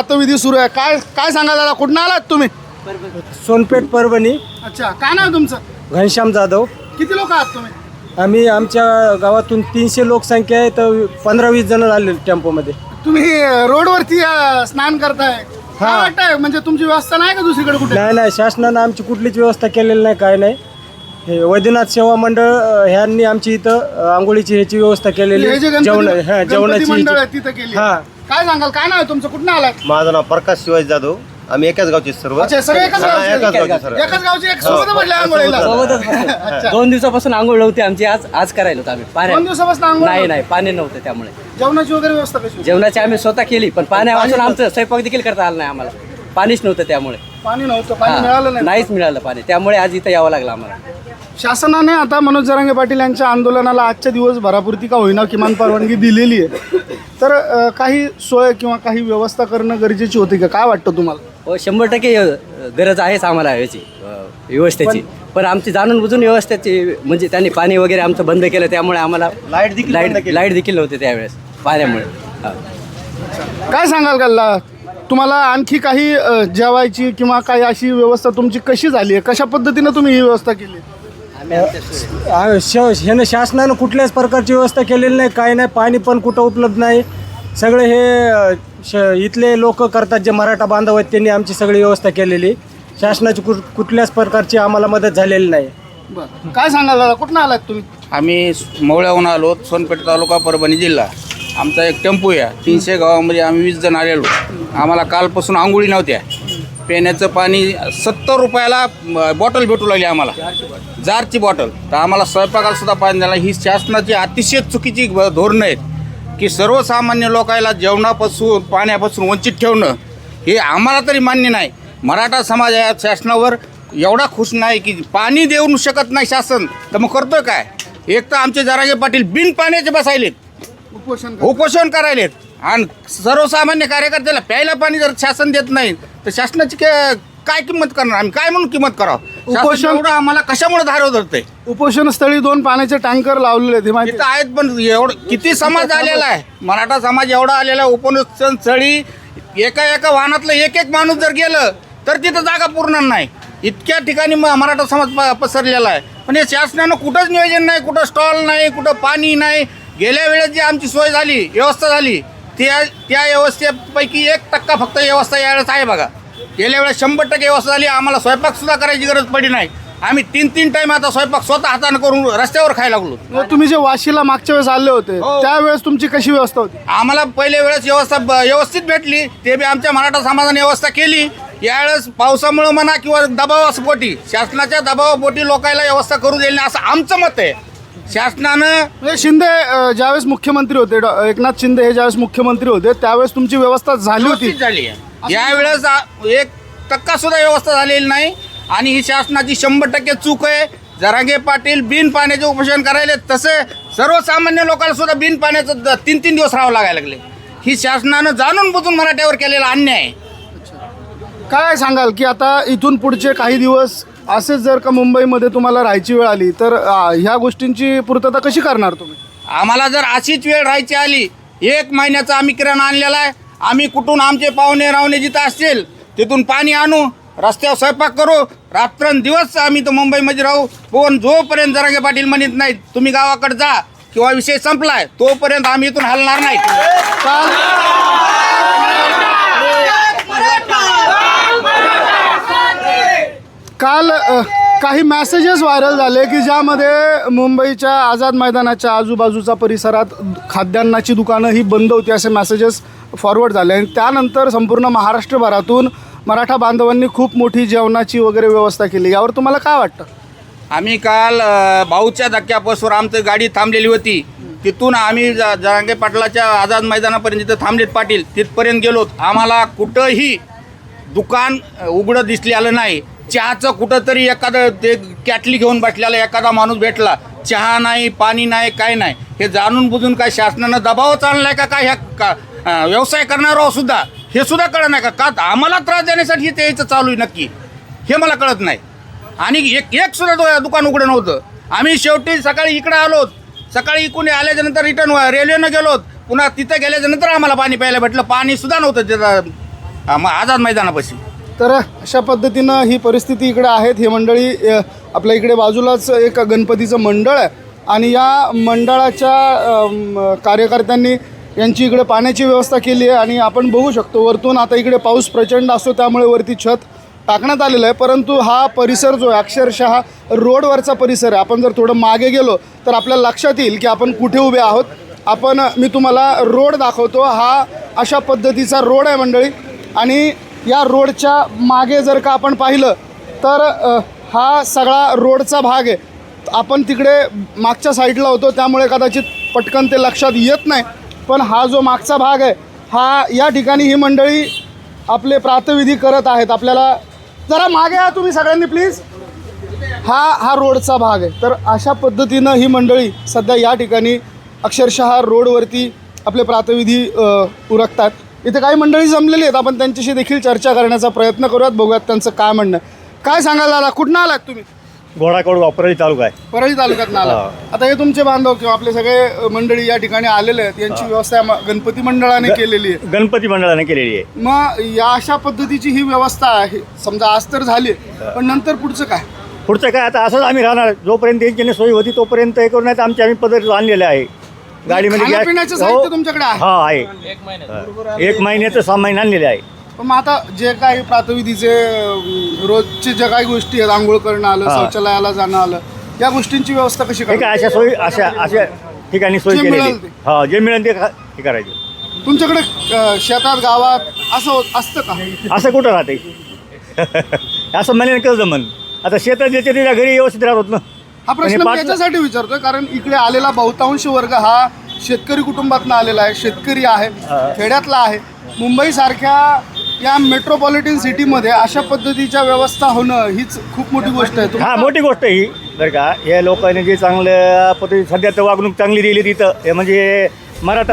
प्रातविधी सुरू आहे. काय काय सांगा दादा? कुठून आलात तुम्ही? सोनपेठ परभणी. अच्छा काय नाव तुमचं? घनश्याम जाधव. किती लोक आहात तुम्ही? आम्ही आमच्या गावातून तीनशे लोकसंख्या आहे तर पंधरा वीस जण आले टेम्पोमध्ये. तुम्ही रोडवरती अं, स्नान करताय. काय हा. वाटतंय? म्हणजे तुमची व्यवस्था नाही का दुसरीकडे कुठे? नाही नाही शासनानं आमची कुठलीच व्यवस्था केलेली नाही काय नाही. हे वैद्यनाथ सेवा मंडळ अ, ह्यांनी आमची इथं आंघोळीची ह्याची व्यवस्था केलेली हे जे जेवण हा गणपती जेवणाची मंडळ आहे ह्याची. तिथं केली हा. काय सांगाल? काय नाव आहे तुमचं? कुठून आलाय? माझं नाव प्रकाश शिवाजी जाधव. आम्ही एकाच गावचे सर्व. अच्छा सगळे एकाच हा, गावचे? एकाच गावचे सर्व. एकाच गावचे? एक सोबत म्हटलं आंघोळीला? सोबतच अच्छा. दोन दिवसापासून आंघोळ नव्हती आमची. आज आज करायला होतं आम्ही. दोन पाण्या दिवसापासून आंघोळ नाही. नाही पाणी नव्हतं त्यामुळे. जेवणाची वगैरे व्यवस्था कशी होती? जेवणाची आम्ही स्वतः केली पण पाण्या वाचून आमचं स्वयंपाक देखील करता आलं नाही आम्हाला. पाणीच नव्हतं त्यामुळे. पाणी नव्हतं पाणी हा, मिळालं नाही. नाहीच मिळालं पाणी. त्यामुळे आज इथं यावं लागलं आम्हाला. शासनाने आता मनोज जरांगे पाटील यांच्या आंदोलनाला आजच्या दिवस भरापुरती का होईना किमान परवानगी दिलेली आहे. तर अं, काही सोय किंवा काही व्यवस्था करणं गरजेची होती का? काय वाटतं तुम्हाला? हो शंभर टक्के गरज आहेच आम्हाला याची अ, व्यवस्थेची. पण आमची जाणून बुजून व्यवस्थेची म्हणजे त्यांनी पाणी वगैरे आमचं बंद केलं त्यामुळे आम्हाला लाइट देखील बंद लाइट केली. लाइट देखील नव्हते त्यावेळेस पाण्यामुळे. हा. काय सांगाल का तुम्हाला आणखी काही अं, जेवायची किंवा काही अशी व्यवस्था तुमची कशी झाली आहे? कशा पद्धतीनं तुम्ही ही व्यवस्था केली? आ, श- ह्यानं शासनानं कुठल्याच प्रकारची व्यवस्था केलेली नाही. काय नाही पाणी पण कुठं उपलब्ध नाही. सगळे हे अ, श- इथले लोक करतात जे मराठा बांधव आहेत त्यांनी आमची सगळी व्यवस्था केलेली. शासनाची कुठ कुठल्याच प्रकारची आम्हाला मदत झालेली नाही. बरं. काय सांगाल दादा? कुठून आलात तुम्ही? आम्ही मवळ्याहून आलो सोनपेठ तालुका परभणी जिल्हा. आमचा एक टेम्पो आहे. तीनशे गावामध्ये आम्ही वीस जण आलेलो. आम्हाला कालपासून आंघोळी नव्हत्या. पिण्याचं पाणी सत्तर रुपयाला बॉटल भेटू लागली आम्हाला. जारची बॉटल तर आम्हाला स्वयंपाकाला सुद्धा पाणी द्यायला ही शासनाची अतिशय चुकीची धोरणं आहेत की सर्वसामान्य लोकांना जेवणापासून पाण्यापासून वंचित ठेवणं हे आम्हाला तरी मान्य नाही. मराठा समाज या शासनावर एवढा खुश नाही की पाणी देऊ शकत नाही शासन. तर मग करतोय काय? एक तर आमचे जरागे पाटील बिन पाण्याचे बसायलेत. उपोषण उपोषण करायलेत. आणि सर्वसामान्य कार्यकर्त्याला प्यायला पाणी जर शासन देत नाही तर शासनाची के- काय किंमत करणार? आम्ही काय म्हणून किंमत करावं? उपोषण- एवढं आम्हाला कशामुळे धारव धरतंय उपोषण स्थळी दोन पाण्याचे टँकर लावलेले आहेत हे माहिती तिथं आहेत पण एवढं किती समाज आलेला आहे? मराठा समाज एवढा आलेला आहे उपोषण स्थळी एका एका वाहनातलं एक एक माणूस जर गेलं तर तिथं जागा पूर्ण नाही. इतक्या ठिकाणी म- मराठा समाज प- पसरलेला आहे. पण हे शासनानं कुठंच नियोजन नाही कुठं स्टॉल नाही कुठं पाणी नाही. गेल्या वेळेस जी आमची सोय झाली व्यवस्था झाली त्या त्या व्यवस्थेपैकी एक टक्का फक्त व्यवस्था यावेळेस आहे बघा. गेल्या वेळेस शंभर टक्के व्यवस्था झाली आम्हाला स्वयंपाक सुद्धा करायची गरज पडली नाही. आम्ही तीन तीन टाइम आता स्वयंपाक स्वतः हाताने करून रस्त्यावर खायला लागलो. तुम्ही जे वाशीला मागच्या वेळेस आले होते हो. त्यावेळेस तुमची कशी व्यवस्था होती? आम्हाला पहिल्या वेळेस व्यवस्था व्यवस्थित भेटली ते बी आमच्या मराठा समाजाने व्यवस्था केली. यावेळेस पावसामुळं म्हणा किंवा दबावापोटी शासनाच्या दबावापोटी लोकांना व्यवस्था करू दिली नाही असं आमचं मत आहे. शासनानं म्हणजे शिंदे अं, ज्यावेळेस मुख्यमंत्री होते डॉ- एकनाथ शिंदे हे ज्यावेळेस मुख्यमंत्री होते त्यावेळेस तुमची व्यवस्था झाली होती. व्यवस्थित झाली आहे. यावेळेस आ- एक टक्का सुद्धा व्यवस्था झालेली नाही आणि ही शासनाची शंभर टक्के चूक आहे. जरांगे पाटील बिन पाण्याचे उपोषण करायले तसे सर्वसामान्य लोकांना सुद्धा बिन पाण्याचं द- तीन तीन दिवस राहावं लागायला लागले. ही शासनानं जाणून बुजून मराठ्यावर केलेला अन्याय. आहे काय सांगाल की आता इथून पुढचे काही दिवस असेच जर का मुंबईमध्ये तुम्हाला राहायची वेळ आली तर ह्या गोष्टींची पूर्तता कशी करणार तुम्ही? आम्हाला जर अशीच वेळ राहायची आली एक महिन्याचा आम्ही किराणा आणलेला आहे आम्ही कुठून आमचे पाहुणे रावणे जिथं असतील तिथून पाणी आणू रस्त्यावर स्वयंपाक करू रात्रंदिवस आम्ही तर मुंबईमध्ये राहू. पण जोपर्यंत जरागे पाटील म्हणत नाहीत तुम्ही गावाकडे जा किंवा विषय संपलाय तोपर्यंत आम्ही इथून हलणार नाही. काल अ, काही मॅसेजेस व्हायरल झाले की ज्यामध्ये मुंबईच्या आझाद मैदानाच्या आजूबाजूचा परिसरात खाद्यान्नाची दुकानं ही बंद होती असे मॅसेजेस फॉरवर्ड झाले. आणि त्यानंतर संपूर्ण महाराष्ट्रभरातून मराठा बांधवांनी खूप मोठी जेवणाची वगैरे व्यवस्था केली. यावर तुम्हाला काय वाटतं? आम्ही काल अ, भाऊच्या धक्क्यापासून आमची गाडी थांबलेली होती. तिथून आम्ही ज- जरांगे पाटलाच्या आझाद मैदानापर्यंत जिथं थांबलेत पाटील तिथपर्यंत गेलो. आम्हाला कुठंही दुकान अ, उघडं दिसलेलं नाही. चहाचं कुठंतरी एखादं ते कॅटली घेऊन बसलेला एखादा माणूस भेटला चहा नाही पाणी नाही काय नाही हे जाणून बुजून काय शासनानं दबाव आणलाय का काय? ह्या का व्यवसाय करणारा सुद्धा हे सुद्धा कळत नाही का? का आम्हाला त्रास देण्यासाठी ते यायचं चालू आहे नक्की? हे मला कळत नाही. आणि एक एक सुद्धा दुकान उघडं नव्हतं. आम्ही शेवटी सकाळी इकडे आलो सकाळी इकडून आल्याच्यानंतर रिटर्न रेल्वेनं गेलो पुन्हा तिथं गेल्याच्यानंतर आम्हाला पाणी प्यायला भेटलं. पाणी सुद्धा नव्हतं तिथं मग आझाद मैदानापाशी. तर अशा पद्धतीनं ही परिस्थिती इकडे आहेत. हे मंडळी आपल्या इकडे बाजूलाच एक गणपतीचं मंडळ आहे आणि या मंडळाच्या कार्यकर्त्यांनी यांची इकडे पाण्याची व्यवस्था केली आहे आणि आपण बघू शकतो वरतून आता इकडे पाऊस प्रचंड असतो त्यामुळे वरती छत टाकण्यात आलेलं आहे. परंतु हा परिसर जो आहे अक्षरशः रोडवरचा परिसर आहे. आपण जर थोडं मागे गेलो तर आपल्याला लक्षात येईल की आपण कुठे उभे आहोत. आपण मी तुम्हाला रोड दाखवतो. हा अशा पद्धतीचा रोड आहे मंडळी. आणि या रोडच्या मागे जर का आपण पाहिलं तर हा सगळा रोडचा भाग आहे. आपण तिकडे मागच्या साईडला होतो त्यामुळे कदाचित पटकन ते लक्षात येत नाही. पण हा जो मागचा भाग आहे हा या ठिकाणी ही मंडळी आपले प्रातविधी करत आहेत. आपल्याला जरा मागे या तुम्ही सगळ्यांनी प्लीज. हा हा रोडचा भाग आहे. तर अशा पद्धतीनं ही मंडळी सध्या या ठिकाणी अक्षरशः रोडवरती आपले प्रातविधी उरकतात. इथे काही मंडळी जमलेली आहेत. आपण त्यांच्याशी देखील चर्चा करण्याचा प्रयत्न करूयात. बघूयात त्यांचं काय म्हणणं. काय सांगायला आला कुठनं आलात तुम्ही? घोडाकोड वापरली तालुका आहे. परळी तालुक्यात आला आता हे तुमचे बांधव किंवा आपले सगळे मंडळी या ठिकाणी आलेले आहेत. यांची व्यवस्था म- गणपती मंडळाने केलेली आहे. गणपती मंडळाने केलेली आहे. मग या अशा पद्धतीची ही व्यवस्था आहे. समजा आज तर झाली. पण नंतर पुढचं काय? पुढचं काय? आता असंच आम्ही राहणार. जोपर्यंत त्यांची सोय होती तोपर्यंत हे करून नाही तर आमची आम्ही पद्धत आणलेले आहे. गाडीमध्ये खाण्यापिण्याचं हो. साहित्य तुमच्याकडे आहे? हा आहे. हा. एक महिन्याचं सामान आणलेले आहे पण मग आता जे काही प्रातविधीचे अं, रोजचे ज्या काही गोष्टी आहेत आंघोळ करणं आलं हा. शौचालयाला जाणं आलं या गोष्टींची व्यवस्था कशी करायची अशा सोयी अशा अशा ठिकाणी सोय जे केलेली. मिळेल ते. हा जे मिळेल ते खा- हे करायचे. तुमच्याकडे अं, शेतात गावात असं होत- असतं का? असं कुठं राहते? असं म्हणे कसं जमन आता शेतात ज्याच्या त्याच्या घरी व्यवस्थित राहत ना. हा प्रश्न आणि मी पाच- याच्यासाठी विचारतोय कारण इकडे आलेला बहुतांश वर्ग हा शेतकरी कुटुंबातनं आलेला आहे शेतकरी आहे खेड्यातला आहे. मुंबई सारख्या या मेट्रोपॉलिटन सिटीमध्ये अशा पद्धतीच्या व्यवस्था होणं हीच खूप मोठी गोष्ट आहे. हा मोठी गोष्ट आहे ही बरं का. या लोकांनी जे चांगल्या पद्धती सध्या तर वागणूक चांगली दिली तिथं. हे म्हणजे मराठा